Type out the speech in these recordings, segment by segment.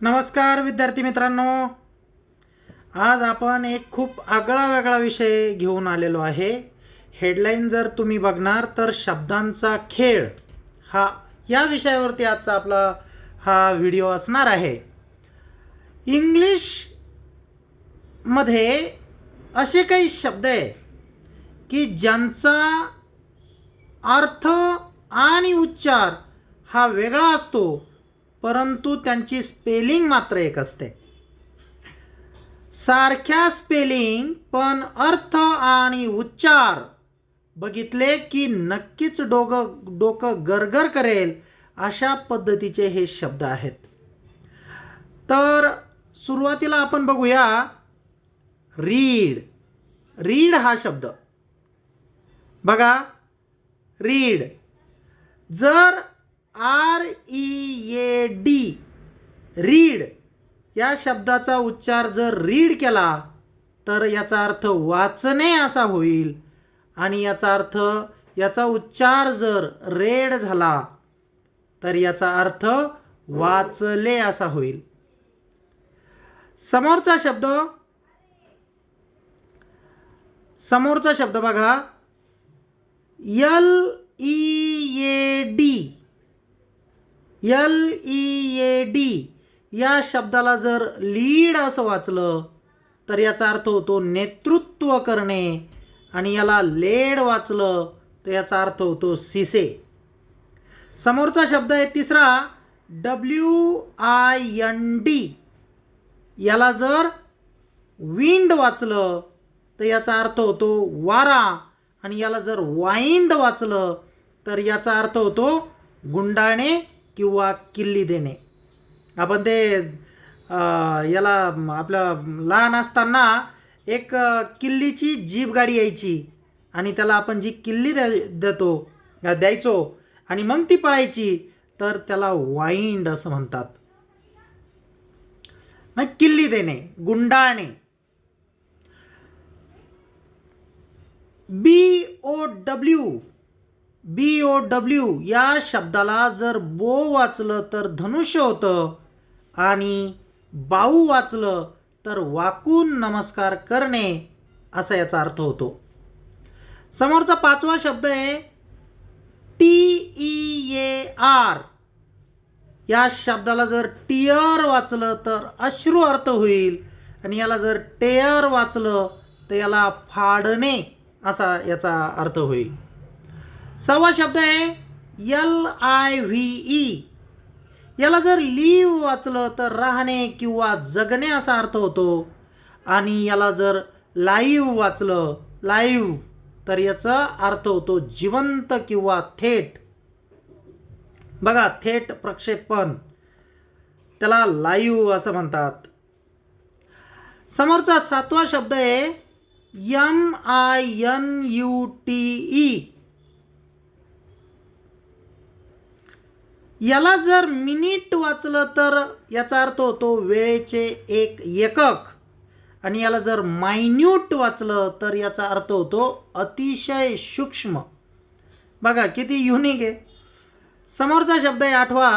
नमस्कार विद्यार्थी मित्रांनो. आज आपण एक खूप आगळा वेगळा विषय घेऊन आलेलो आहे. हेडलाईन जर तुम्ही बघणार तर शब्दांचा खेळ हा या विषयावरती आजचा आपला हा व्हिडिओ असणार आहे. इंग्लिशमध्ये असे काही शब्द आहे की ज्यांचा अर्थ आणि उच्चार हा वेगळा असतो परंतु त्यांची स्पेलिंग मात्र एक असते. सारख्या स्पेलिंग पण अर्थ आणि उच्चार बघितले की नक्कीच डोकं डोकं गरगर करेल अशा पद्धतीचे हे शब्द आहेत. तर सुरुवातीला आपण बघूया रीड रीड हा शब्द. बघा. रीड जर R E A D read या शब्दाचा उच्चार जर रीड केला तर याचा अर्थ वाचणे असा होईल. आणि याचा अर्थ याचा उच्चार जर रेड झाला तर याचा अर्थ वाचले असा होईल. समोरचा शब्द समोरचा शब्द बघा. L E L E A D. या शब्दाला जर लीड असं वाचलं तर याचा अर्थ होतो नेतृत्व करणे. आणि याला लेड वाचलं तर याचा अर्थ होतो सिसे. समोरचा शब्द आहे तिसरा डब्ल्यू आय एन डी. याला जर विंड वाचलं तर याचा अर्थ होतो वारा. आणि याला जर वाइंड वाचलं तर याचा अर्थ होतो गुंडाळणे. किंवा किल्ली देणे. आपण ते याला आपलं लहान असताना एक किल्लीची जीप गाडी यायची आणि त्याला आपण जी किल्ली द्या देतो द्यायचो आणि मग ती पळायची तर त्याला वाईंड असं म्हणतात. मग किल्ली देणे गुंडाळणे. B O W B O W या शब्दाला जर बो वाचलं तर धनुष्य होतं आणि बाऊ वाचलं तर वाकून नमस्कार करणे असा याचा अर्थ होतो. समोरचा पाचवा शब्द आहे टी ई ए आर. या शब्दाला जर टिअर वाचलं तर अश्रू अर्थ होईल आणि याला जर टेअर वाचलं तर याला फाडणे असा याचा अर्थ होईल. सहावा शब्द आहे यल आय व्ही ई. याला जर लीव वाचलं तर राहणे किंवा जगणे असा अर्थ होतो. आणि याला जर लाईव्ह वाचलं लाईव्ह तर याचा अर्थ होतो जिवंत किंवा थेट. बघा थेट प्रक्षेपण. त्याला लाईव्ह असं म्हणतात. समोरचा सातवा शब्द आहे M I N U T E. याला जर मिनिट वाचलं तर याचा अर्थ होतो वेळेचे एक एकक. आणि याला जर मायन्यूट वाचलं तर याचा अर्थ होतो अतिशय सूक्ष्म. बघा किती युनिक आहे. समोरचा शब्द आहे आठवा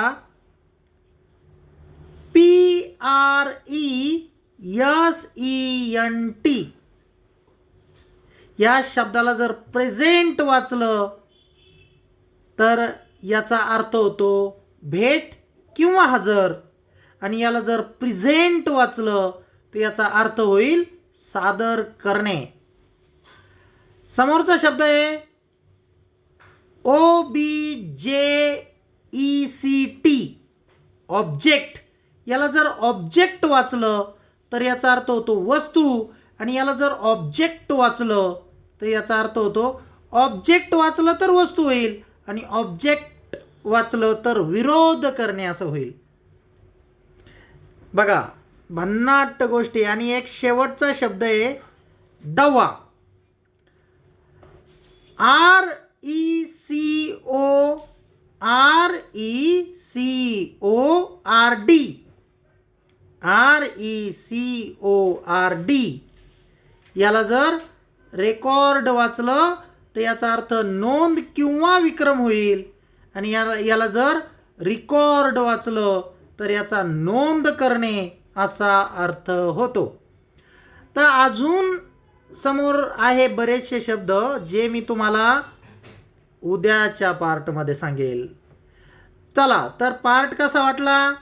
P R E S E N T या शब्दाला जर प्रेझेंट वाचलं तर याचा अर्थ होतो भेट किंवा हजर. आणि याला जर प्रिझेंट वाचलं तर याचा अर्थ होईल सादर करणे. समोरचा शब्द आहे O B J E C T object याला जर ऑब्जेक्ट वाचलं तर याचा अर्थ होतो वस्तू. आणि याला जर ऑब्जेक्ट वाचलं तर याचा अर्थ होतो ऑब्जेक्ट वाचलं तर वस्तू होईल. आणि ऑब्जेक्ट वाचलं तर विरोध करणे असं होईल. बघा भन्नाट गोष्टी आणि एक शेवटचा शब्द आहे दवा. R E C O R E C O R D R E C O R D याला जर रेकॉर्ड वाचलं तर याचा अर्थ नोंद किंवा विक्रम होईल. आणि या याला जर रिकॉर्ड वाचलं तर याचा नोंद करणे असा अर्थ होतो. तर अजून समोर आहे बरेचसे शब्द जे मी तुम्हाला उद्याच्या पार्टमध्ये सांगेल. चला तर पार्ट कसा वाटला?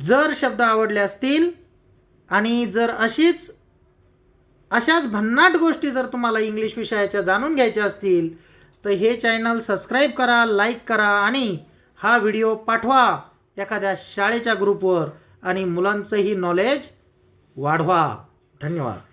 जर शब्द आवडले असतील आणि जर अशीच अशाच भन्नाट गोष्टी जर तुम्हाला इंग्लिश विषयाच्या जाणून घ्यायच्या असतील तर हे चॅनल सबस्क्राईब करा लाईक करा आणि हा व्हिडिओ पाठवा एखाद्या शाळेच्या ग्रुपवर आणि मुलांचंही नॉलेज वाढवा. धन्यवाद.